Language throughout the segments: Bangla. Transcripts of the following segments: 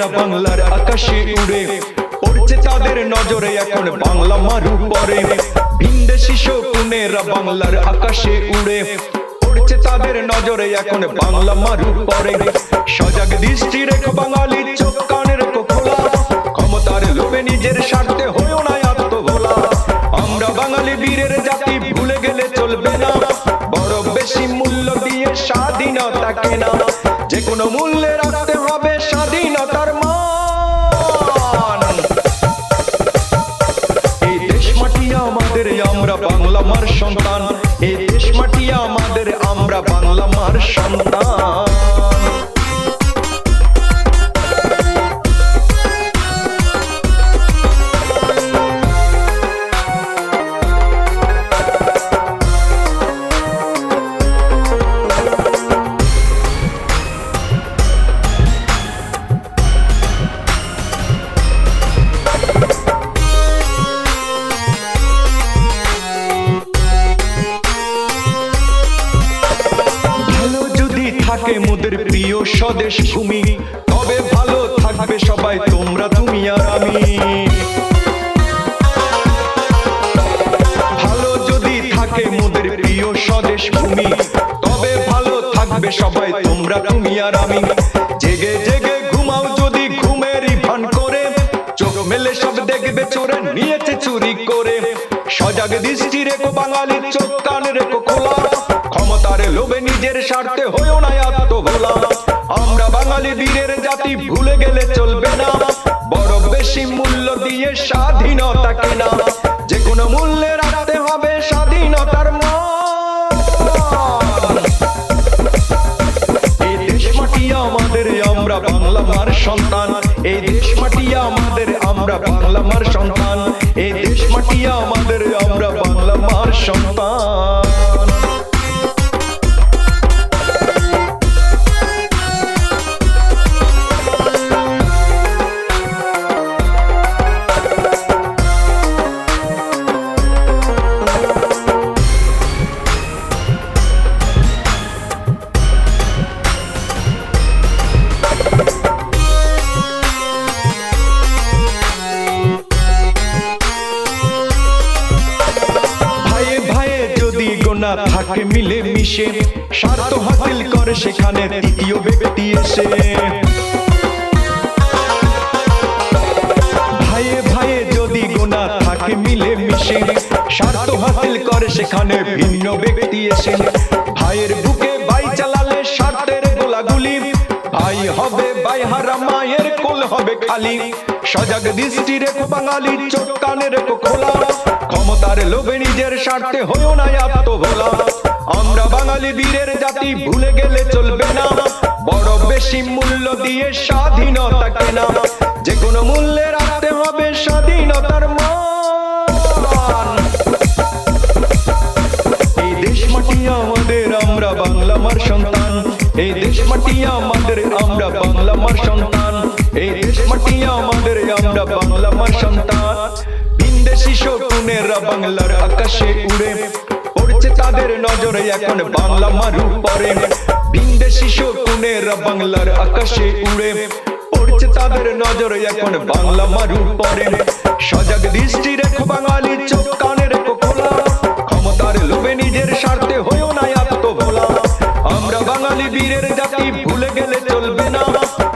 এরা বাংলার আকাশে উড়ে। পড়ছে তাদের নজরে এখন বাংলা মারু পরে। ভিনদেশি শকুনেরা বাংলার আকাশে উড়ে। পড়ছে তাদের নজরে এখন বাংলা মারু পরে। সজাগ দৃষ্টি রেখো বাঙালি চোখ ক্ষমতার লোভে নিজের স্বার্থে হয়েও না আত্মভোলা আমরা বাঙালি বীরের জাতি, ভুলে গেলে চলবে না। বড় বেশি মূল্য দিয়ে স্বাধীনতা কেনা। যে কোনো মূল্যে রাখতে হবে আমরা বাংলা মার সন্তান। এই দেশ মাটি আমাদের স্বদেশ ভূমি। তবে ভালো থাকবে সবাই, তোমরা, তুমি আর আমি। ভালো যদি থাকে মোদের প্রিয় স্বদেশ ভূমি, তবে ভালো থাকবে সবাই, তোমরা, তুমি আর আমি। জেগে জেগে ঘুমাও যদি ঘুমেরই ভান করে, চোখ মেলে সব দেখবে চোরে, নিয়েছে চুরি করে। সজাগ দৃষ্টি রেখো বাঙালির চোখ, কান রেখো খোলা। ক্ষমতার লোভে নিজের স্বার্থে হয়েও না বাঙালি বীরের জাতি ভুলে গেলে চলবে না। বড় বেশি মূল্য দিয়ে স্বাধীনতা কেনা। যে কোনো মূল্যে রাখতে হবে স্বাধীনতার এই দেশ মাটি আমাদের, আমরা বাংলা মার সন্তান। এই দেশ মাটি আমাদের, আমরা বাংলা মার সন্তান। এই দেশ মাটি আমাদের, আমরা বাংলা মার সন্তান। গোনা থাকে, মিলে মিশে। স্বার্থ হাসিল করে সেখানে তৃতীয় ব্যক্তি এসে। ভাইয়ে ভাইয়ে যদি গোনা থাকে, মিলে মিশে। স্বার্থ হাসিল করে সেখানে ভিন্ন ব্যক্তি এসে। ভাইয়ের বুকে ভাই চালালে স্বার্থের গোলাগুলি। ভাই হবে ভাই হারা, মায়ের কোল হবে খালি। সজাগ দৃষ্টি রেখো বাঙালি চোখ কানে রেখো খোলা ক্ষমতার লোভে নিজের স্বার্থে হয়েও না আত্মভোলা। আমরা বাঙালি বীরের জাতি, ভুলে গেলে চলবে না। বড় বেশি মূল্য দিয়ে স্বাধীনতা কেনা। যে কোনো মূল্যে রাখতে হবে স্বাধীনতার মান। এই দেশ মাটি আমাদের, আমরা বাংলা মার সন্তান। এই দেশ মাটি আমাদের, আমরা বাংলা মার সন্তান। এই দেশ মাটি আমাদের, আমরা বাংলা মার সন্তান। শকুনেরা বাংলার আকাশে উড়ে। পড়ছে তাদের নজরে এখন বাংলা মারু পরে। বিন্দেশি শকুনেরা বাংলার আকাশে উড়ে। পড়ছে তাদের নজরে এখন বাংলা মারু পরে। সজাগ দৃষ্টি রেখো বাঙালি, চোখ কানে রেখো ক্ষমতার লোভে নিজের স্বার্থে হয়েও না আত্মভোলা। আমরা বাঙালি বীরের জাতি, ভুলে গেলে চলবে না।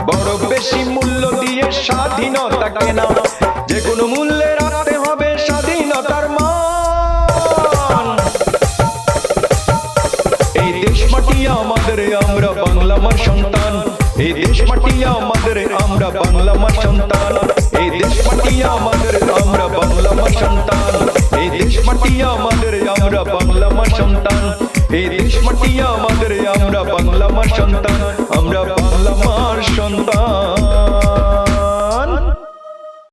বড় বেশি মূল্য দিয়ে স্বাধীনতা কেনা। মাটি আমাদের আমরা বাংলা মা সন্তান এই দেশ মাটি আমাদের আমরা বাংলা মা সন্তান এই দেশ মাটি আমাদের আমরা বাংলা মা সন্তান এই দেশ মাটি আমাদের আমরা বাংলা মা সন্তান আমরা বাংলা মার সন্তান